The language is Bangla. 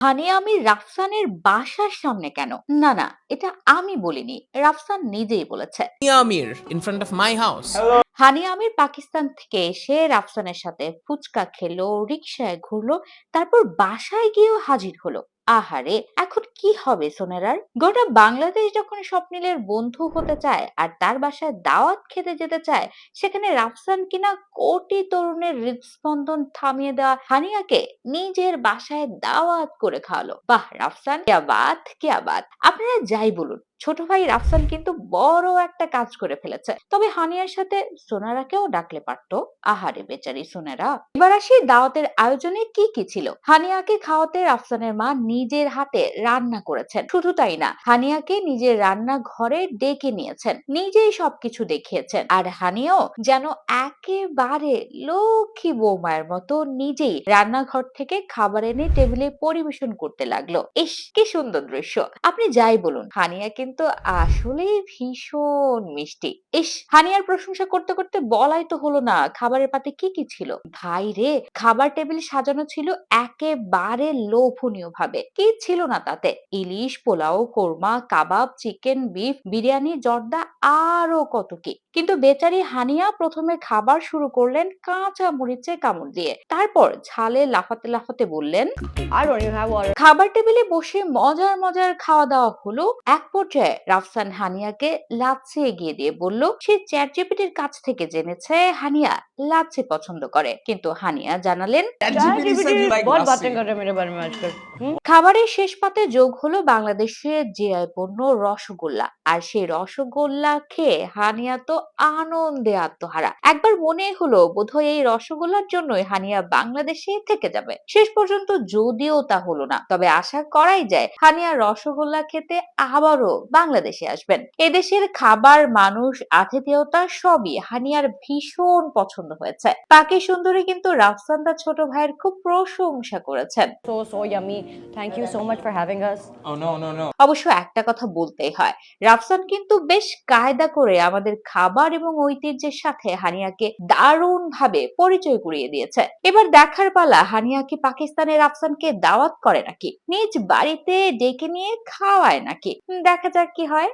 হানিয়া আমি রাফসানের বাসার সামনে কেন? না না এটা আমি বলিনি রাফসান নিজেই বলেছে। Amir in front of my house honey Amir Pakistan থেকে এসে রাফসানের সাথে ফুচকা খেলো রিক্সায় ঘুরলো তারপর বাসায় গিয়েও হাজির হলো। আহারে, এখন কি হবে সোনেরার? গোটা বাংলাদেশ যখন স্বপ্নিলের বন্ধু হতে চায় আর তার বাসায় দাওয়াত খেতে যেতে চায়, সেখানে রাফসান কিনা কোটি তরুণের হৃদস্পন্দন থামিয়ে দেওয়া হানিয়াকে নিজের বাসায় দাওয়াত করে খাওয়ালো। বাহ, রাফসান! কেয়া বাত কেয়া বাত আপনারা যাই বলুন, ছোট ভাই রাফসান কিন্তু বড় একটা কাজ করে ফেলেছে। তবে হানিয়ার সাথে সোনারাকেও ডাকলে পারতো। আহারে বেচারি সোনারা! এবার আসি দাওয়াতের আয়োজনে কি কি ছিল? হানিয়াকে খাওয়াতে রাফসানের মা নিজের হাতে রান্না করেছেন। শুধু তাই না, হানিয়াকে নিজের রান্না ঘরে ডেকে নিয়েছেন, নিজেই সবকিছু দেখিয়েছেন। আর হানিয়াও যেন একেবারে লক্ষ্মী বৌমায়ের মতো নিজেই রান্নাঘর থেকে খাবার এনে টেবিলে পরিবেশন করতে লাগল। ইস, কি সুন্দর দৃশ্য। আপনি যাই বলুন, হানিয়া কিন্তু আসলেই ভীষণ মিষ্টি। ইস, হানিয়ার প্রশংসা করতে করতে বলাই তো হলো না, খাবারের পাতে কি কি ছিল? ভাই রে খাবার টেবিল সাজানো ছিল একেবারে লোভনীয় ভাবে। কি ছিল না তাতে? ইলিশ পোলাও কোরমা কাবাব চিকেন বিফ বিরিয়ানি জর্দা আরও কত কি। কিন্তু বেচারি হানিয়া প্রথমে খাবার শুরু করলেন কাঁচা মরিচে কামড় দিয়ে। তারপর ঝালে লাফাতে লাফাতে বললেন I don't even have water. খাবার টেবিলে বসে মজার মজার খাওয়া দাওয়া হলো। এক পর্যায়ে রাফসান হানিয়াকে লাচ্ছি এগিয়ে দিয়ে বলল সে চ্যাট জিপিটির কাছ থেকে জেনেছে হানিয়া লাচ্ছি পছন্দ করে। কিন্তু হানিয়া জানালেন খাবারের শেষ পাতে যোগ হলো বাংলাদেশের যে পণ্য রসগোল্লা। আর সেই রসগোল্লা খেয়ে হানিয়া তো আনন্দে আত্মহারা। একবার মনে হলো বোধহয় এই রসগোল্লার জন্যই হানিয়া বাংলাদেশে থেকে যাবে। শেষ পর্যন্ত যদিও তা হলো না, তবে আশা করাই যায় হানিয়া রসগোল্লা খেতে আবারও বাংলাদেশে আসবেন। এদেশের খাবার, মানুষ, আতিথেয়তা সবই হানিয়ার ভীষণ পছন্দ হয়েছে। তাকে সুন্দরী কিন্তু রাফসান্দা ছোট ভাইয়ের খুব প্রশংসা করেছেন। আমি so you so much for having us oh no no no. অবশ্য একটা কথা বলতেই হয়। রাফসান কিন্তু বেশ কায়দা করে আমাদের খাবার এবং ঐতিহ্যের সাথে হানিয়াকে দারুণ ভাবে পরিচয় করিয়ে দিয়েছে। এবার দেখার পালা হানিয়া কি পাকিস্তানের রাফসানকে দাওয়াত করে নাকি? নিজ বাড়িতে ডেকে নিয়ে খাওয়ায় নাকি? দেখা যাক কি হয়।